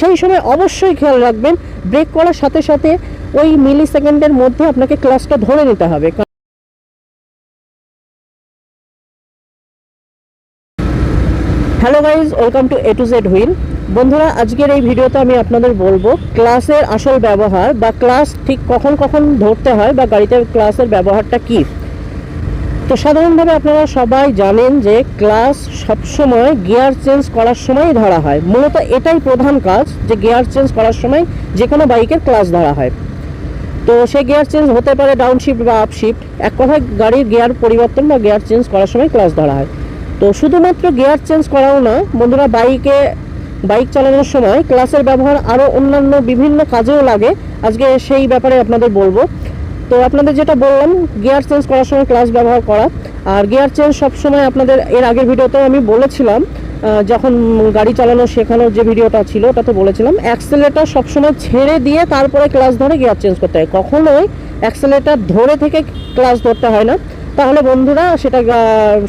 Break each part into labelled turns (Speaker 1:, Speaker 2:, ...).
Speaker 1: সেই সময় অবশ্যই খেয়াল রাখবেন ব্রেক করার সাথে সাথে ওই মিলি সেকেন্ডের মধ্যে আপনাকে ক্লাসটা ধরে নিতে হবে। Hello guys welcome to A to Z wheel বন্ধুরা, আজকের এই ভিডিওতে আমি আপনাদের বলব ক্লাসের আসল ব্যবহার বা ক্লাস ঠিক কখন কখন ধরতে হয় বা গাড়িতে ক্লাসের ব্যবহারটা কী? তো সাধারণভাবে আপনারা সবাই জানেন যে ক্লাস সবসময় গিয়ার চেঞ্জ করার সময় ধরা হয়। মূলত এটাই প্রধান কাজ যে গিয়ার চেঞ্জ করার সময় যে কোনো বাইকের ক্লাস ধরা হয়। তো সে গিয়ার চেঞ্জ হতে পারে ডাউন শিফট বা আপ শিফট এক কথায় গাড়ির গিয়ার পরিবর্তন বা গিয়ার চেঞ্জ করার সময় ক্লাস ধরা হয়। তো শুধুমাত্র গিয়ার চেঞ্জ করাও না, বন্ধুরা বাইকে, বাইক চালানোর সময় ক্লাসের ব্যবহার আরও অন্যান্য বিভিন্ন কাজেও লাগে। আজকে সেই ব্যাপারে আপনাদের বলব। তো আপনাদের যেটা বললাম গিয়ার চেঞ্জ করার সময় ক্লাস ব্যবহার করা। আর গিয়ার চেঞ্জ সবসময় আপনাদের, এর আগের ভিডিওতেও আমি বলেছিলাম যখন গাড়ি চালানো শেখানোর যে ভিডিওটা ছিল, ওটাতে বলেছিলাম অ্যাক্সেলেটার সবসময় ছেড়ে দিয়ে তারপরে ক্লাস ধরে গিয়ার চেঞ্জ করতে হয়। কখনোই অ্যাক্সেলেটার ধরে থেকে ক্লাস ধরতে হয় না। তাহলে বন্ধুরা, সেটা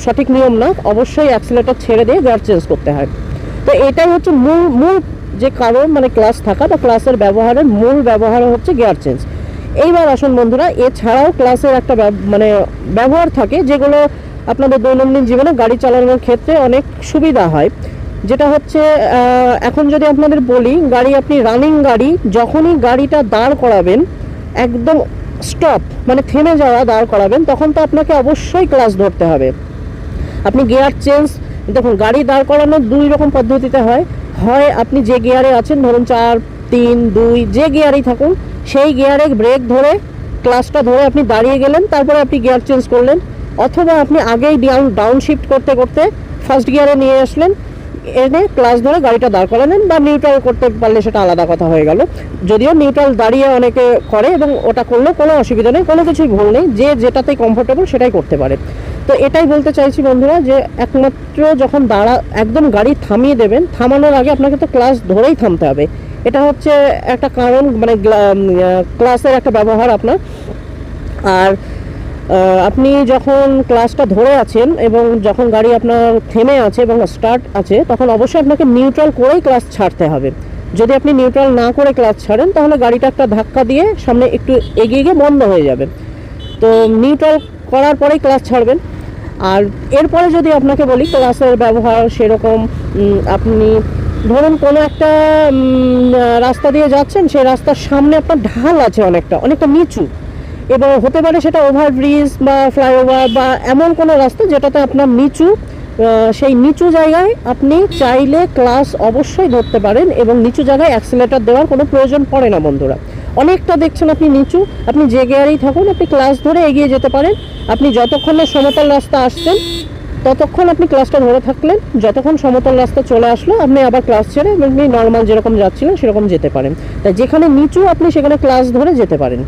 Speaker 1: সঠিক নিয়ম না, অবশ্যই অ্যাক্সেলেটার ছেড়ে দিয়ে গিয়ার চেঞ্জ করতে হয়। তো এটাই হচ্ছে মূল মূল যে কারণ মানে ক্লাস থাকা বা ক্লাসের ব্যবহারের মূল ব্যবহার হচ্ছে গিয়ার চেঞ্জ এইবার আসুন বন্ধুরা, এছাড়াও ক্লাসের একটা মানে ব্যবহার থাকে যেগুলো আপনাদের দৈনন্দিন জীবনে গাড়ি চালানোর ক্ষেত্রে অনেক সুবিধা হয়। যেটা হচ্ছে এখন যদি আপনাদের বলি, গাড়ি আপনি রানিং গাড়ি, যখনই গাড়িটা দাঁড় করাবেন, একদম স্টপ মানে থেমে যাওয়া, দাঁড় করাবেন, তখন তো আপনাকে অবশ্যই ক্লাস ধরতে হবে। আপনি গিয়ার চেঞ্জ দেখুন, গাড়ি দাঁড় করানোর দুই রকম পদ্ধতিতে হয়। হয় আপনি যে গিয়ারে আছেন, ধরুন চার, তিন, দুই, যে গিয়ারেই থাকুন সেই গিয়ারে ব্রেক ধরে ক্লাসটা ধরে আপনি দাঁড়িয়ে গেলেন, তারপরে আপনি গিয়ার চেঞ্জ করলেন, অথবা আপনি আগেই ডাউন ডাউন শিফট করতে করতে ফার্স্ট গিয়ারে নিয়ে আসলেন, এনে ক্লাস ধরে গাড়িটা দাঁড় করালেন বা নিউট্রাল করতে পারলে সেটা আলাদা কথা হয়ে গেল। যদিও নিউট্রাল দাঁড়িয়ে অনেকে করে এবং ওটা করলেও কোনো অসুবিধা নেই, কোনো কিছুই ভুল নেই, যে যেটাতে কমফোর্টেবল সেটাই করতে পারে। তো এটাই বলতে চাইছি বন্ধুরা যে একমাত্র যখন দাঁড়া, একদম গাড়ি থামিয়ে দেবেন, থামানোর আগে আপনাকে তো ক্লাস ধরেই থামতে হবে। এটা হচ্ছে একটা কারণ মানে ক্লাসের একটা ব্যবহার আপনার। আর আপনি যখন ক্লাসটা ধরে আছেন এবং যখন গাড়ি আপনার থেমে আছে এবং স্টার্ট আছে, তখন অবশ্যই আপনাকে নিউট্রাল করেই ক্লাস ছাড়তে হবে। যদি আপনি নিউট্রাল না করে ক্লাস ছাড়েন, তাহলে গাড়িটা একটা ধাক্কা দিয়ে সামনে একটু এগিয়ে গিয়ে বন্ধ হয়ে যাবে। তো নিউট্রাল করার পরেই ক্লাস ছাড়বেন। আর এরপরে যদি আপনাকে বলি ক্লাসের ব্যবহার সেরকম আপনি ধরুন কোনো একটা রাস্তা দিয়ে যাচ্ছেন, সেই রাস্তার সামনে আপনার ঢাল আছে অনেকটা অনেকটা নিচু। এবং হতে পারে সেটা ওভারব্রিজ বা ফ্লাইওভার বা এমন কোনো রাস্তা যেটাতে আপনার নিচু সেই নিচু জায়গায় আপনি চাইলে ক্লাস অবশ্যই ধরতে পারেন এবং নিচু জায়গায় অ্যাক্সিলেটার দেওয়ার কোনো প্রয়োজন পড়ে না বন্ধুরা। অনেকটা দেখছেন আপনি নিচু, আপনি যে গিয়ারেই থাকুন, আপনি ক্লাস ধরে এগিয়ে যেতে পারেন। আপনি যতক্ষণ না সমতল রাস্তা আসছেন ততক্ষণ আপনি ক্লাসটা ধরে থাকলেন, যতক্ষণ সমতল রাস্তা চলে আসলো, আপনি আবার ক্লাস ছেড়ে আপনি নর্মাল যেরকম যাচ্ছিলেন, সেরকম যেতে পারেন। তাই যেখানে নিচু, আপনি সেখানে ক্লাস ধরে যেতে পারেন।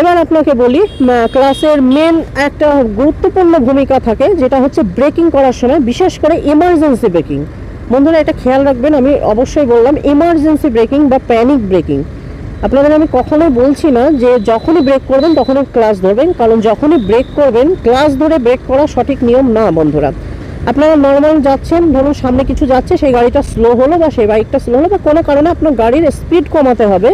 Speaker 1: এবার আপনাকে বলি ক্লাসের মেন একটা গুরুত্বপূর্ণ ভূমিকা থাকে, যেটা হচ্ছে ব্রেকিং করার সময়, বিশেষ করে ইমার্জেন্সি ব্রেকিং বন্ধুরা, এটা খেয়াল রাখবেন, আমি অবশ্যই বললাম ইমার্জেন্সি ব্রেকিং বা প্যানিক ব্রেকিং আপনাদের আমি কখনোই বলছি না যে যখনই ব্রেক করবেন তখনই ক্লাস ধরবেন, কারণ যখনই ব্রেক করবেন ক্লাস ধরে ব্রেক করা সঠিক নিয়ম না, বন্ধুরা। আপনারা নর্মাল যাচ্ছেন, ধরুন সামনে কিছু যাচ্ছে, সেই গাড়িটা স্লো হলো বা সেই বাইকটা স্লো হলো, বা কোনো কারণে আপনার গাড়ির স্পিড কমাতে হবে,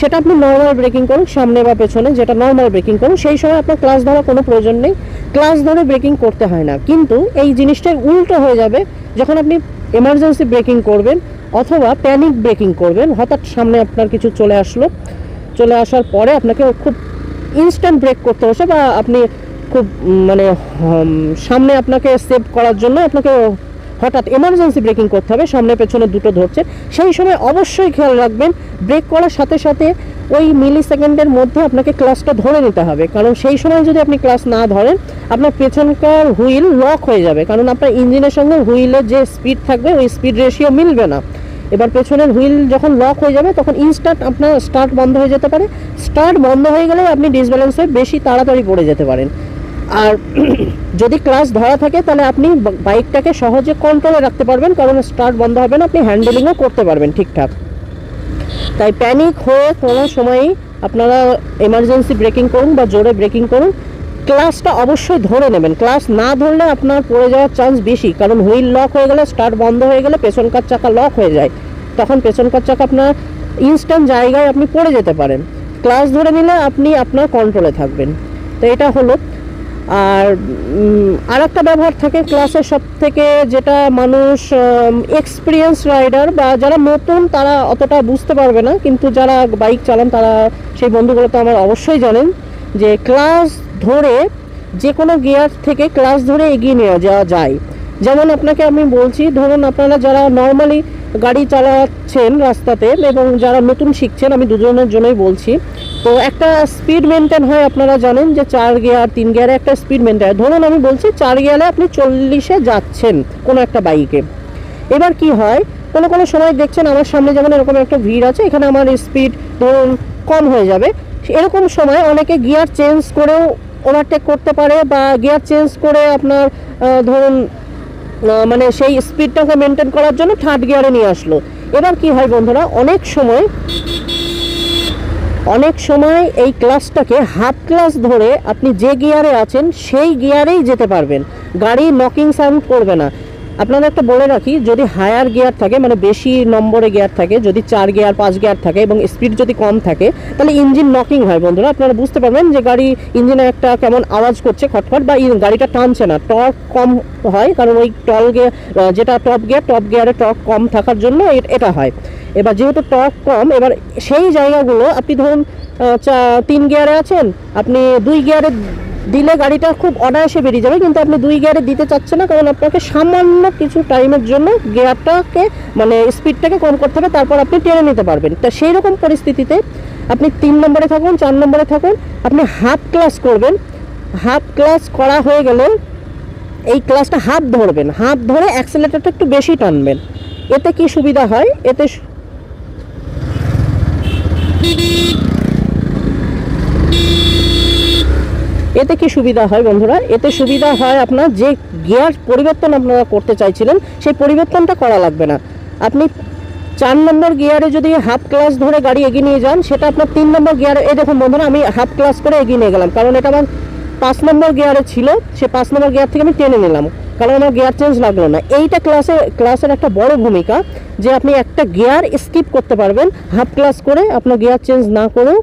Speaker 1: সেটা আপনি নর্মাল ব্রেকিং করুন, সামনে বা পেছনে, যেটা নর্মাল ব্রেকিং করুন, সেই সময় আপনার ক্লাস ধরার কোনো প্রয়োজন নেই। ক্লাস ধরে ব্রেকিং করতে হয় না। কিন্তু এই জিনিসটার উল্টো হয়ে যাবে, যখন আপনি এমার্জেন্সি ব্রেকিং করবেন অথবা প্যানিক ব্রেকিং করবেন। হঠাৎ সামনে আপনার কিছু চলে আসলো। চলে আসার পরে আপনাকে খুব ইনস্ট্যান্ট ব্রেক করতে হচ্ছে বা আপনি খুব মানে সামনে আপনাকে সেভ করার জন্য আপনাকে হঠাৎ এমার্জেন্সি ব্রেকিং করতে হবে, সামনে পেছনে দুটো ধরছে। সেই সময় অবশ্যই খেয়াল রাখবেন ব্রেক করার সাথে সাথে ওই মিলি সেকেন্ডের মধ্যে আপনাকে ক্লাসটা ধরে নিতে হবে। কারণ সেই সময় যদি আপনি ক্লাস না ধরেন, আপনার পেছনকার হুইল লক হয়ে যাবে। কারণ আপনার ইঞ্জিনের সঙ্গে হুইলের যে স্পিড থাকবে, ওই স্পিড রেশিও মিলবে না। এবার পেছনের হুইল যখন লক হয়ে যাবে, তখন ইনস্টার্ট আপনার স্টার্ট বন্ধ হয়ে যেতে পারে। স্টার্ট বন্ধ হয়ে গেলে আপনি ডিসব্যালেন্স হয়ে বেশি তাড়াতাড়ি পড়ে যেতে পারেন। আর যদি ক্লাস ধরা থাকে, তাহলে আপনি বাইকটাকে সহজে কন্ট্রোলে রাখতে পারবেন, কারণ স্টার্ট বন্ধ হবে না, আপনি হ্যান্ডেলিংও করতে পারবেন ঠিকঠাক। তাই প্যানিক হয়ে কোনো সময়ই আপনারা এমার্জেন্সি ব্রেকিং করুন বা জোরে ব্রেকিং করুন। ক্লাসটা অবশ্যই ধরে নেবেন। ক্লাস না ধরলে আপনার পড়ে যাওয়ার চান্স বেশি। কারণ হুইল লক হয়ে গেলে স্টার্ট বন্ধ হয়ে গেলে পেছনকার চাকা লক হয়ে যায়। তখন পেছনকার চাকা আপনার ইনস্ট্যান্ট জায়গায় আপনি পড়ে যেতে পারেন। ক্লাস ধরে নিলে আপনি আপনার কন্ট্রোলে থাকবেন। তো এটা হলো। আর আর একটা ব্যবহার থাকে ক্লাসের সব থেকে যেটা মানুষ এক্সপিরিয়েন্স রাইডার বা যারা নতুন, তারা অতটা বুঝতে পারবে না। কিন্তু যারা বাইক চালান, তারা, সেই বন্ধুগুলো তো আমার অবশ্যই জানেন যে ক্লাস ধরে যে কোনো গিয়ার থেকে ক্লাস ধরে এগিয়ে নেওয়া যাওয়া যায়। যেমন আপনাকে আমি বলছি, ধরুন আপনারা যারা নর্মালি গাড়ি চালাচ্ছেন রাস্তাতে এবং যারা নতুন শিখছেন, আমি দুজনের জন্যই বলছি। তো একটা স্পিড মেনটেন হয় আপনারা জানেন যে চার গিয়ার তিন গিয়ারে একটা স্পিড মেনটেন ধরুন আমি বলছি, চার গিয়ারে আপনি চল্লিশে যাচ্ছেন কোনো একটা বাইকে এবার কি হয়, কোনো কোনো সময় দেখছেন আমার সামনে যেমন এরকম একটা ভিড় আছে, এখানে আমার স্পিড ধরুন কম হয়ে যাবে। এরকম সময় অনেকে গিয়ার চেঞ্জ করেও ওভারটেক করতে পারে বা গিয়ার চেঞ্জ করে আপনার ধরুন মানে সেই স্পিডটাকে মেনটেন করার জন্য থার্ড গিয়ারে নিয়ে আসলো। এবার কি হয় বন্ধুরা, অনেক সময় অনেক সময় এই ক্লাসটাকে হাফ ক্লাস ধরে আপনি যে গিয়ারে আছেন, সেই গিয়ারেই যেতে পারবেন। গাড়ি নকিং সাউন্ড করবে না। আপনাদের একটা বলে রাখি, যদি হায়ার গিয়ার থাকে মানে বেশি নম্বরে গিয়ার থাকে, যদি চার গিয়ার পাঁচ গিয়ার থাকে এবং স্পিড যদি কম থাকে, তাহলে ইঞ্জিন নকিং হয় বন্ধুরা। আপনারা বুঝতে পারবেন যে গাড়ি ইঞ্জিনে একটা কেমন আওয়াজ করছে খটখট বা গাড়িটা টানছে না। টর্ক কম হয়, কারণ ওই টল গিয়ার যেটা টপ গিয়ার টপ গিয়ারে টর্ক কম থাকার জন্য এটা হয়। এবার যেহেতু টর্ক কম, এবার সেই জায়গাগুলো আপনি ধরুন তিন গিয়ারে আছেন, আপনি দুই গিয়ারে দিলে গাড়িটা খুব অনায়াসে বেরিয়ে যাবে, কিন্তু আপনি দুই গিয়ারে দিতে চাচ্ছেন না, কারণ আপনাকে সামান্য কিছু টাইমের জন্য গিয়ারটাকে মানে স্পিডটাকে কম করতে হবে, তারপর আপনি টেনে নিতে পারবেন। তা সেই রকম পরিস্থিতিতে আপনি তিন নম্বরে থাকুন, চার নম্বরে থাকুন, আপনি হাফ ক্লাস করবেন। হাফ ক্লাস করা হয়ে গেলে এই ক্লাসটা হাফ ধরবেন, হাফ ধরে অ্যাক্সেলেটারটা একটু বেশি টানবেন। এতে কি সুবিধা হয়? এতে সু- এতে কি সুবিধা হয় বন্ধুরা? এতে সুবিধা হয় আপনার যে গিয়ার পরিবর্তন আপনারা করতে চাইছিলেন, সেই পরিবর্তনটা করা লাগবে না। আপনি চার নম্বর গিয়ারে যদি হাফ ক্লাস ধরে গাড়ি এগিয়ে নিয়ে যান, সেটা আপনার তিন নম্বর গিয়ারে এই দেখুন বন্ধুরা, আমি হাফ ক্লাস করে এগিয়ে নিয়ে গেলাম, কারণ এটা আমার পাঁচ নম্বর গিয়ারে ছিল, সে পাঁচ নম্বর গিয়ার থেকে আমি টেনে নিলাম, কারণ আমার গিয়ার চেঞ্জ লাগল না। এইটা ক্লাসে ক্লাসের একটা বড় ভূমিকা, যে আপনি একটা গিয়ার স্কিপ করতে পারবেন, হাফ ক্লাস করে আপনার গিয়ার চেঞ্জ না করেও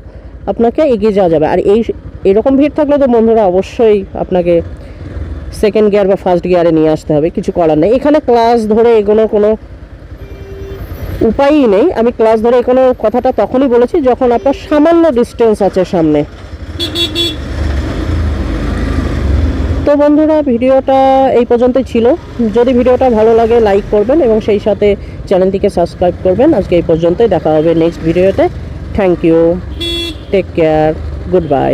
Speaker 1: আপনাকে এগিয়ে যাওয়া যাবে। আর এই এরকম ভিড় থাকলে তো বন্ধুরা অবশ্যই আপনাকে সেকেন্ড গিয়ার বা ফার্স্ট গিয়ারে নিয়ে আসতে হবে, কিছু করার নেই। এখানে ক্লাস ধরে এগোনো কোনো উপায়ই নেই। আমি ক্লাস ধরে এগোনো কথাটা তখনই বলেছি যখন আপনার সামান্য ডিস্টেন্স আছে সামনে। তো বন্ধুরা, ভিডিওটা এই পর্যন্তই ছিল। যদি ভিডিওটা ভালো লাগে লাইক করবেন এবং সেই সাথে চ্যানেলটিকে সাবস্ক্রাইব করবেন। আজকে এই পর্যন্তই। দেখা হবে নেক্সট ভিডিওতে thank you take care good bye